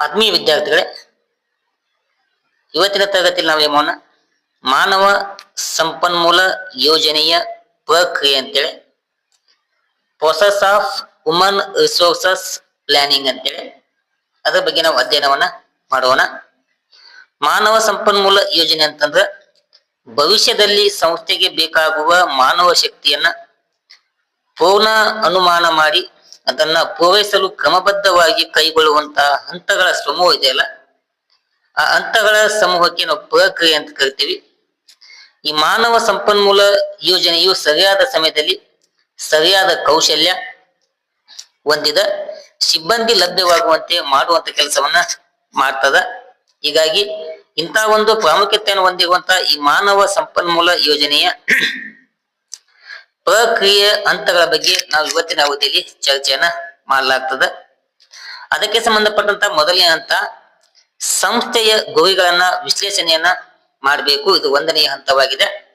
ಆತ್ಮೀಯ ವಿದ್ಯಾರ್ಥಿಗಳೇ, ಇವತ್ತಿನ ತರಗತಿಯಲ್ಲಿ ನಾವು ಏಮೋನ ಮಾನವ ಸಂಪನ್ಮೂಲ ಯೋಜನೆಯ ಪ್ರಕ್ರಿಯೆ ಅಂತೇಳಿ process of woman resources planning ಅಂತೇಳಿ, ಅದರ ಬಗ್ಗೆ ನಾವು ಅಧ್ಯಯನವನ್ನ ಮಾಡೋಣ. ಮಾನವ ಸಂಪನ್ಮೂಲ ಯೋಜನೆ ಅಂತಂದ್ರೆ, ಭವಿಷ್ಯದಲ್ಲಿ ಸಂಸ್ಥೆಗೆ ಬೇಕಾಗುವ ಮಾನವ ಶಕ್ತಿಯನ್ನ ಪೂರ್ಣ ಅನುಮಾನ ಮಾಡಿ ಅದನ್ನ ಪೂರೈಸಲು ಕ್ರಮಬದ್ಧವಾಗಿ ಕೈಗೊಳ್ಳುವಂತಹ ಹಂತಗಳ ಸಮೂಹ ಇದೆಯಲ್ಲ ಆ ಹಂತಗಳ ಸಮೂಹಕ್ಕೆ ನಾವು ಪ್ರಕ್ರಿಯೆ ಅಂತ ಕರಿತೀವಿ. ಈ ಮಾನವ ಸಂಪನ್ಮೂಲ ಯೋಜನೆಯು ಸರಿಯಾದ ಸಮಯದಲ್ಲಿ ಸರಿಯಾದ ಕೌಶಲ್ಯ ಹೊಂದಿದ, ಸಿಬ್ಬಂದಿ ಲಭ್ಯವಾಗುವಂತೆ ಮಾಡುವಂತ ಕೆಲಸವನ್ನ ಮಾಡ್ತದ. ಹೀಗಾಗಿ ಇಂಥ ಒಂದು ಪ್ರಾಮುಖ್ಯತೆಯನ್ನು ಹೊಂದಿರುವಂತಹ ಈ ಮಾನವ ಸಂಪನ್ಮೂಲ ಯೋಜನೆಯ ಪ್ರಕ್ರಿಯೆ ಹಂತಗಳ ಬಗ್ಗೆ ನಾವು ಇವತ್ತಿನ ಅವಧಿಯಲ್ಲಿ ಚರ್ಚೆಯನ್ನ ಮಾಡಲಾಗ್ತದೆ. ಅದಕ್ಕೆ ಸಂಬಂಧಪಟ್ಟಂತ ಮೊದಲನೇ ಹಂತ ಸಂಸ್ಥೆಯ ಗುರಿಗಳನ್ನ ವಿಶ್ಲೇಷಣೆಯನ್ನ ಮಾಡಬೇಕು. ಇದು ಒಂದನೆಯ ಹಂತವಾಗಿದೆ.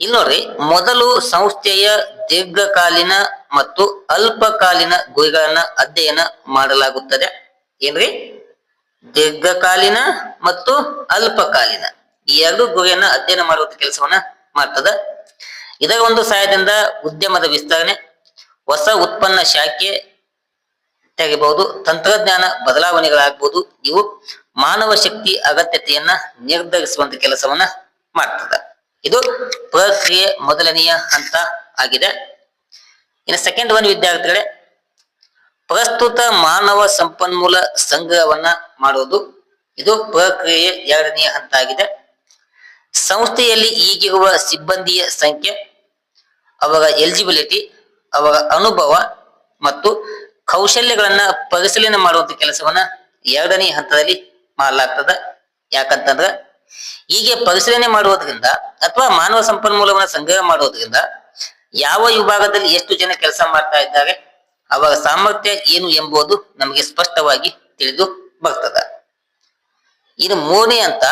ಇಲ್ಲಿ ನೋಡ್ರಿ, ಮೊದಲು ಸಂಸ್ಥೆಯ ದೀರ್ಘಕಾಲೀನ ಮತ್ತು ಅಲ್ಪಕಾಲೀನ ಗುರಿಗಳನ್ನ ಅಧ್ಯಯನ ಮಾಡಲಾಗುತ್ತದೆ. ಏನ್ರಿ? ದೀರ್ಘಕಾಲೀನ ಮತ್ತು ಅಲ್ಪಕಾಲೀನ. ಎರಡು ಗುರಿಯನ್ನ ಅಧ್ಯಯನ ಮಾಡುವಂತ ಕೆಲಸವನ್ನ ಮಾಡ್ತದ. ಇದರ ಒಂದು ಸಹಾಯದಿಂದ ಉದ್ಯಮದ ವಿಸ್ತರಣೆ, ಹೊಸ ಉತ್ಪನ್ನ ಶಾಖೆ ತೆಗಿಬಹುದು ತಂತ್ರಜ್ಞಾನ ಬದಲಾವಣೆಗಳಾಗಬಹುದು. ಇವು ಮಾನವ ಶಕ್ತಿ ಅಗತ್ಯತೆಯನ್ನ ನಿರ್ಧರಿಸುವಂತ ಕೆಲಸವನ್ನ ಮಾಡ್ತದೆ. ಇದು ಪ್ರಕ್ರಿಯೆ ಮೊದಲನೆಯ ಹಂತ ಆಗಿದೆ. ಇನ್ನು ಸೆಕೆಂಡ್ ಒನ್ ವಿದ್ಯಾರ್ಥಿಗಳೇ, ಪ್ರಸ್ತುತ ಮಾನವ ಸಂಪನ್ಮೂಲ ಸಂಗ್ರಹವನ್ನ ಮಾಡುವುದು ಇದು ಪ್ರಕ್ರಿಯೆ ಎರಡನೆಯ ಹಂತ ಆಗಿದೆ. ಸಂಸ್ಥೆಯಲ್ಲಿ ಈಗಿರುವ ಸಿಬ್ಬಂದಿಯ ಸಂಖ್ಯೆ ಅವರ ಎಲಿಜಿಬಿಲಿಟಿ ಅವರ ಅನುಭವ ಮತ್ತು ಕೌಶಲ್ಯಗಳನ್ನ ಪರಿಶೀಲನೆ ಮಾಡುವಂತ ಕೆಲಸವನ್ನ ಎರಡನೇ ಹಂತದಲ್ಲಿ ಮಾಡಲಾಗ್ತದ. ಯಾಕಂತಂದ್ರ ಹೀಗೆ ಪರಿಶೀಲನೆ ಮಾಡುವುದರಿಂದ ಅಥವಾ ಮಾನವ ಸಂಪನ್ಮೂಲವನ್ನ ಸಂಗ್ರಹ ಮಾಡುವುದರಿಂದ ಯಾವ ವಿಭಾಗದಲ್ಲಿ ಎಷ್ಟು ಜನ ಕೆಲಸ ಮಾಡ್ತಾ ಇದ್ದಾರೆ ಅವರ ಸಾಮರ್ಥ್ಯ ಏನು ಎಂಬುದು ನಮಗೆ ಸ್ಪಷ್ಟವಾಗಿ ತಿಳಿದು ಬರ್ತದ. ಇದು ಮೂರನೇ ಹಂತ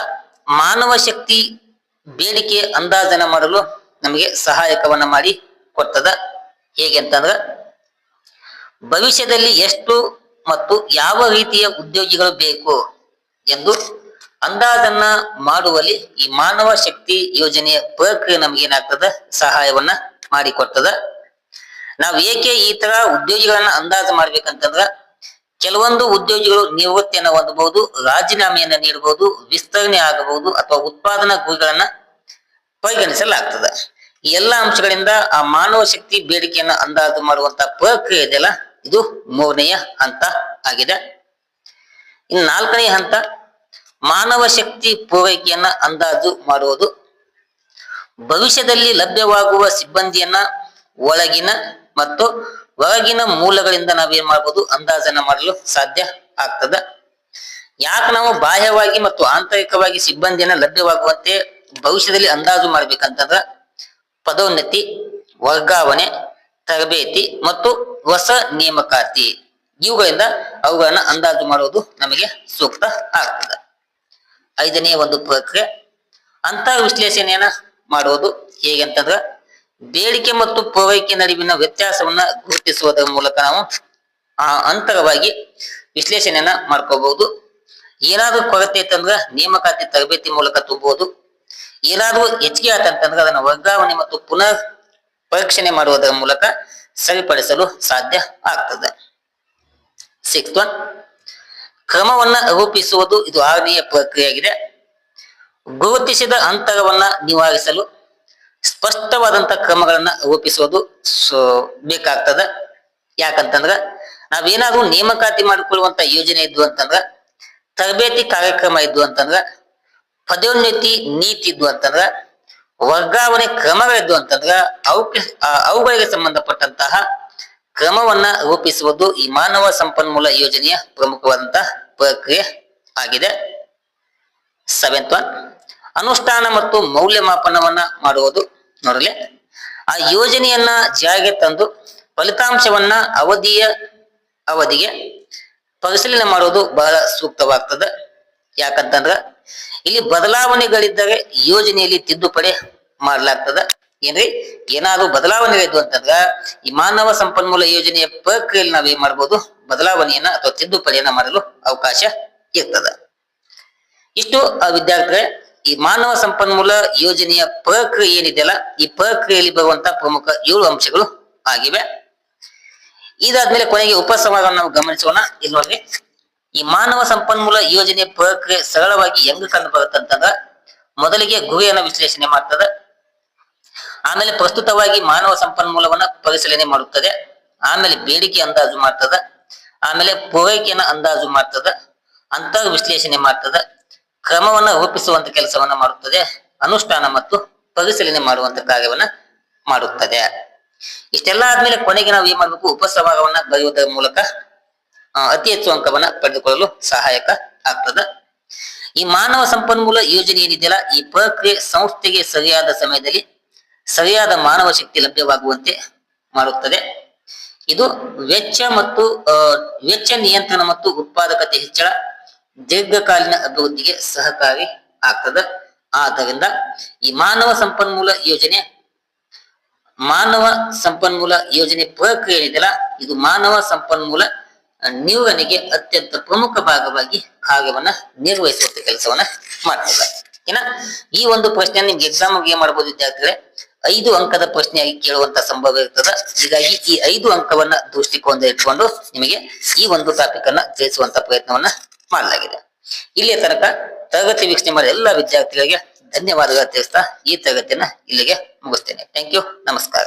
ಮಾನವ ಶಕ್ತಿ ಬೇಡಿಕೆ ಅಂದಾಜನ ಮಾಡಲು ನಮಗೆ ಸಹಾಯಕವನ್ನ ಮಾಡಿ ಕೊಡ್ತದ. ಹೇಗೆ ಅಂತಂದ್ರ ಭವಿಷ್ಯದಲ್ಲಿ ಎಷ್ಟು ಮತ್ತು ಯಾವ ರೀತಿಯ ಉದ್ಯೋಗಿಗಳು ಬೇಕು ಎಂದು ಅಂದಾಜನ್ನ ಮಾಡುವಲ್ಲಿ ಈ ಮಾನವ ಶಕ್ತಿ ಯೋಜನೆಯ ಪ್ರಕ್ರಿಯೆ ನಮ್ಗೆ ಏನಾಗ್ತದ? ಸಹಾಯವನ್ನ ಮಾಡಿಕೊಡ್ತದ ನಾವು ಏಕೆ ಈ ತರ ಉದ್ಯೋಗಿಗಳನ್ನ ಅಂದಾಜು ಮಾಡ್ಬೇಕಂತಂದ್ರ ಕೆಲವೊಂದು ಉದ್ಯೋಗಿಗಳು ನಿವೃತ್ತಿಯನ್ನ ಹೊಂದಬಹುದು, ರಾಜೀನಾಮೆಯನ್ನ ನೀಡಬಹುದು ವಿಸ್ತರಣೆ ಆಗಬಹುದು ಅಥವಾ ಉತ್ಪಾದನಾ ಗುರಿಗಳನ್ನ ಪರಿಗಣಿಸಲಾಗ್ತದ. ಈ ಎಲ್ಲ ಅಂಶಗಳಿಂದ ಆ ಮಾನವ ಶಕ್ತಿ ಬೇಡಿಕೆಯನ್ನ ಅಂದಾಜು ಮಾಡುವಂತ ಪ್ರಕ್ರಿಯೆ ಇದೆಯಲ್ಲ? ಇದು ಮೂರನೆಯ ಹಂತ ಆಗಿದೆ. ಇನ್ ನಾಲ್ಕನೆಯ ಹಂತ, ಮಾನವ ಶಕ್ತಿ ಪೂರೈಕೆಯನ್ನ ಅಂದಾಜು ಮಾಡುವುದು. ಭವಿಷ್ಯದಲ್ಲಿ ಲಭ್ಯವಾಗುವ ಸಿಬ್ಬಂದಿಯನ್ನ ಒಳಗಿನ ಮತ್ತು ಹೊರಗಿನ ಮೂಲಗಳಿಂದ ನಾವೇನ್ ಮಾಡಬಹುದು ಅಂದಾಜನ್ನ ಮಾಡಲು ಸಾಧ್ಯ ಆಗ್ತದ. ಯಾಕೆ ನಾವು ಬಾಹ್ಯವಾಗಿ ಮತ್ತು ಆಂತರಿಕವಾಗಿ ಸಿಬ್ಬಂದಿಯನ್ನ ಲಭ್ಯವಾಗುವಂತೆ ಭವಿಷ್ಯದಲ್ಲಿ ಅಂದಾಜು ಮಾಡ್ಬೇಕಂತಂದ್ರ ಪದೋನ್ನತಿ, ವರ್ಗಾವಣೆ, ತರಬೇತಿ ಮತ್ತು ಹೊಸ ನೇಮಕಾತಿ. ಇವುಗಳಿಂದ ಅವುಗಳನ್ನ ಅಂದಾಜು ಮಾಡುವುದು ನಮಗೆ ಸೂಕ್ತ ಆಗ್ತದೆ. ಐದನೇ ಒಂದು ಪ್ರಕ್ರಿಯೆ. ಅಂತ ವಿಶ್ಲೇಷಣೆಯನ್ನ ಮಾಡುವುದು ಹೇಗೆ ಅಂತಂದ್ರ ಬೇಡಿಕೆ ಮತ್ತು ಪೂರೈಕೆ ನಡುವಿನ ವ್ಯತ್ಯಾಸವನ್ನ ಗುರುತಿಸುವುದರ ಮೂಲಕ ನಾವು ಆ ಅಂತರವಾಗಿ ವಿಶ್ಲೇಷಣೆಯನ್ನ ಮಾಡ್ಕೋಬಹುದು. ಏನಾದ್ರೂ ಕೊರತೆ ಇತ್ತಂದ್ರ ನೇಮಕಾತಿ ತರಬೇತಿ ಮೂಲಕ ತುಂಬಬಹುದು. ಏನಾದ್ರೂ ಹೆಚ್ಚಿಗೆ ಆತಂತಂದ್ರೆ ಅದನ್ನು ವರ್ಗಾವಣೆ ಮತ್ತು ಪುನಃ ಪರೀಕ್ಷಣೆ ಮಾಡುವುದರ ಮೂಲಕ ಸರಿಪಡಿಸಲು ಸಾಧ್ಯ ಆಗ್ತದೆ. ಸಿಕ್ಸ್ ಒನ್ ಕ್ರಮವನ್ನ ರೂಪಿಸುವುದು ಇದು ಆರನೆಯ ಪ್ರಕ್ರಿಯೆಯಾಗಿದೆ. ಗುರುತಿಸಿದ ಅಂತರವನ್ನ ನಿವಾರಿಸಲು ಸ್ಪಷ್ಟವಾದಂತ ಕ್ರಮಗಳನ್ನ ರೂಪಿಸುವುದು ಬೇಕಾಗ್ತದೆ. ಯಾಕಂತಂದ್ರ ನಾವೇನಾದ್ರೂ ನೇಮಕಾತಿ ಮಾಡಿಕೊಳ್ಳುವಂತ ಯೋಜನೆ ಇದ್ವು ಅಂತಂದ್ರ ತರಬೇತಿ ಕಾರ್ಯಕ್ರಮ ಇದ್ವು ಅಂತಂದ್ರ ಪದೋನ್ನತಿ ನೀತಿ ಇದ್ವು ಅಂತಂದ್ರ, ವರ್ಗಾವಣೆ ಕ್ರಮಗಳಿದ್ವು ಅಂತಂದ್ರ, ಅವಕ್ಕೆ ಅವುಗಳಿಗೆ ಸಂಬಂಧಪಟ್ಟಂತಹ ಕ್ರಮವನ್ನ ರೂಪಿಸುವುದು ಈ ಮಾನವ ಸಂಪನ್ಮೂಲ ಯೋಜನೆಯ ಪ್ರಮುಖವಾದಂತಹ ಪ್ರಕ್ರಿಯೆ ಆಗಿದೆ. ಸೆವೆಂತ್ ಒನ್ ಅನುಷ್ಠಾನ ಮತ್ತು ಮೌಲ್ಯಮಾಪನವನ್ನ ಮಾಡುವುದು ನೋಡಲಿ ಆ ಯೋಜನೆಯನ್ನ ಜಾರಿಗೆ ತಂದು ಫಲಿತಾಂಶವನ್ನ ಅವಧಿಯ ಅವಧಿಗೆ ಪರಿಶೀಲನೆ ಮಾಡುವುದು ಬಹಳ ಸೂಕ್ತವಾಗ್ತದೆ. ಯಾಕಂತಂದ್ರ ಇಲ್ಲಿ ಬದಲಾವಣೆಗಳಿದ್ದರೆ ಯೋಜನೆಯಲ್ಲಿ ತಿದ್ದುಪಡಿ ಮಾಡಲಾಗ್ತದ. ಏನ್ರಿ? ಏನಾದ್ರು ಬದಲಾವಣೆಗಳಿದ್ವು ಅಂತಂದ್ರ ಈ ಮಾನವ ಸಂಪನ್ಮೂಲ ಯೋಜನೆಯ ಪ್ರಕ್ರಿಯೆಯಲ್ಲಿ ನಾವ್ ಏನ್ ಮಾಡ್ಬೋದು? ಬದಲಾವಣೆಯನ್ನ ಅಥವಾ ತಿದ್ದುಪಡಿಯನ್ನ ಮಾಡಲು ಅವಕಾಶ ಇರ್ತದ. ಇಷ್ಟು ಆ ವಿದ್ಯಾರ್ಥಿಗಳೇ, ಈ ಮಾನವ ಸಂಪನ್ಮೂಲ ಯೋಜನೆಯ ಪ್ರಕ್ರಿಯೆ ಏನಿದೆಯಲ್ಲ, ಈ ಪ್ರಕ್ರಿಯೆಯಲ್ಲಿ ಬರುವಂತಹ ಪ್ರಮುಖ ಏಳು ಅಂಶಗಳು ಆಗಿವೆ. ಇದಾದ್ಮೇಲೆ ಕೊನೆಗೆ ಉಪಸಂಹಾರವನ್ನು ನಾವು ಗಮನಿಸೋಣ. ಇಲ್ಲಿ ಈ ಮಾನವ ಸಂಪನ್ಮೂಲ ಯೋಜನೆ ಪ್ರಕ್ರಿಯೆ ಸರಳವಾಗಿ ಹೆಂಗ್ ಕಂಡು ಮೊದಲಿಗೆ ಗುರಿಯನ್ನ ವಿಶ್ಲೇಷಣೆ ಮಾಡ್ತದ. ಆಮೇಲೆ ಪ್ರಸ್ತುತವಾಗಿ ಮಾನವ ಸಂಪನ್ಮೂಲವನ್ನ ಪರಿಶೀಲನೆ ಮಾಡುತ್ತದೆ. ಆಮೇಲೆ ಬೇಡಿಕೆ ಅಂದಾಜು ಮಾಡ್ತದ. ಆಮೇಲೆ ಪೂರೈಕೆಯನ್ನ ಅಂದಾಜು ಮಾಡ್ತದ. ಅಂತರ್ ವಿಶ್ಲೇಷಣೆ ಮಾಡ್ತದ. ಕ್ರಮವನ್ನ ರೂಪಿಸುವಂತ ಕೆಲಸವನ್ನ ಮಾಡುತ್ತದೆ. ಅನುಷ್ಠಾನ ಮತ್ತು ಪರಿಶೀಲನೆ ಮಾಡುವಂತ ಕಾರ್ಯವನ್ನ ಮಾಡುತ್ತದೆ. ಇಷ್ಟೆಲ್ಲ ಆದ್ಮೇಲೆ ಕೊನೆಗೆ ನಾವು ಏನ್ ಮಾಡ್ಬೇಕು? ಉಪಸಂಹಾರವನ್ನ ಬರೆಯುವುದರ ಮೂಲಕ ಅತಿ ಹೆಚ್ಚು ಅಂಕವನ್ನ ಪಡೆದುಕೊಳ್ಳಲು ಸಹಾಯಕ ಆಗ್ತದ. ಈ ಮಾನವ ಸಂಪನ್ಮೂಲ ಯೋಜನೆ ಏನಿದೆಯಲ್ಲ, ಈ ಪ್ರಕ್ರಿಯೆ ಸಂಸ್ಥೆಗೆ ಸರಿಯಾದ ಸಮಯದಲ್ಲಿ ಸರಿಯಾದ ಮಾನವ ಶಕ್ತಿ ಲಭ್ಯವಾಗುವಂತೆ ಮಾಡುತ್ತದೆ. ಇದು ವೆಚ್ಚ ಮತ್ತು ವೆಚ್ಚ ನಿಯಂತ್ರಣ ಮತ್ತು ಉತ್ಪಾದಕತೆ ಹೆಚ್ಚಳ ದೀರ್ಘಕಾಲೀನ ಅಭಿವೃದ್ಧಿಗೆ ಸಹಕಾರಿ ಆಗ್ತದ. ಆದ್ದರಿಂದ ಈ ಮಾನವ ಸಂಪನ್ಮೂಲ ಯೋಜನೆ, ಮಾನವ ಸಂಪನ್ಮೂಲ ಯೋಜನೆ ಪ್ರಕ್ರಿಯೆ ಏನಿದೆಯಲ್ಲ, ಇದು ಮಾನವ ಸಂಪನ್ಮೂಲ ನಿರ್ವಹಣೆಗೆ ಅತ್ಯಂತ ಪ್ರಮುಖ ಭಾಗವಾಗಿ ಕಾರ್ಯವನ್ನ ನಿರ್ವಹಿಸುವಂತ ಕೆಲಸವನ್ನ ಮಾಡ್ತದೆ. ಏನ ಈ ಒಂದು ಪ್ರಶ್ನೆ ನಿಮ್ಗೆ ಎಕ್ಸಾಮ್ ಏನ್ ಮಾಡಬಹುದು ವಿದ್ಯಾರ್ಥಿಗಳೇ, ಐದು ಅಂಕದ ಪ್ರಶ್ನೆಯಾಗಿ ಕೇಳುವಂತ ಸಂಭವ ಇರ್ತದ. ಹೀಗಾಗಿ ಈ ಐದು ಅಂಕವನ್ನ ದೃಷ್ಟಿಕೋನ ಇಟ್ಕೊಂಡು ನಿಮಗೆ ಈ ಒಂದು ಟಾಪಿಕ್ ಅನ್ನ ತಿಳಿಸುವಂತ ಪ್ರಯತ್ನವನ್ನ ಮಾಡಲಾಗಿದೆ. ಇಲ್ಲಿಯ ತನಕ ತರಗತಿ ವೀಕ್ಷಣೆ ಮಾಡಿದ ಎಲ್ಲ ವಿದ್ಯಾರ್ಥಿಗಳಿಗೆ ಧನ್ಯವಾದಗಳು ತಿಳಿಸ್ತಾ ಈ ತರಗತಿಯನ್ನ ಇಲ್ಲಿಗೆ ಮುಗಿಸ್ತೇನೆ. ಥ್ಯಾಂಕ್ ಯು ನಮಸ್ಕಾರ.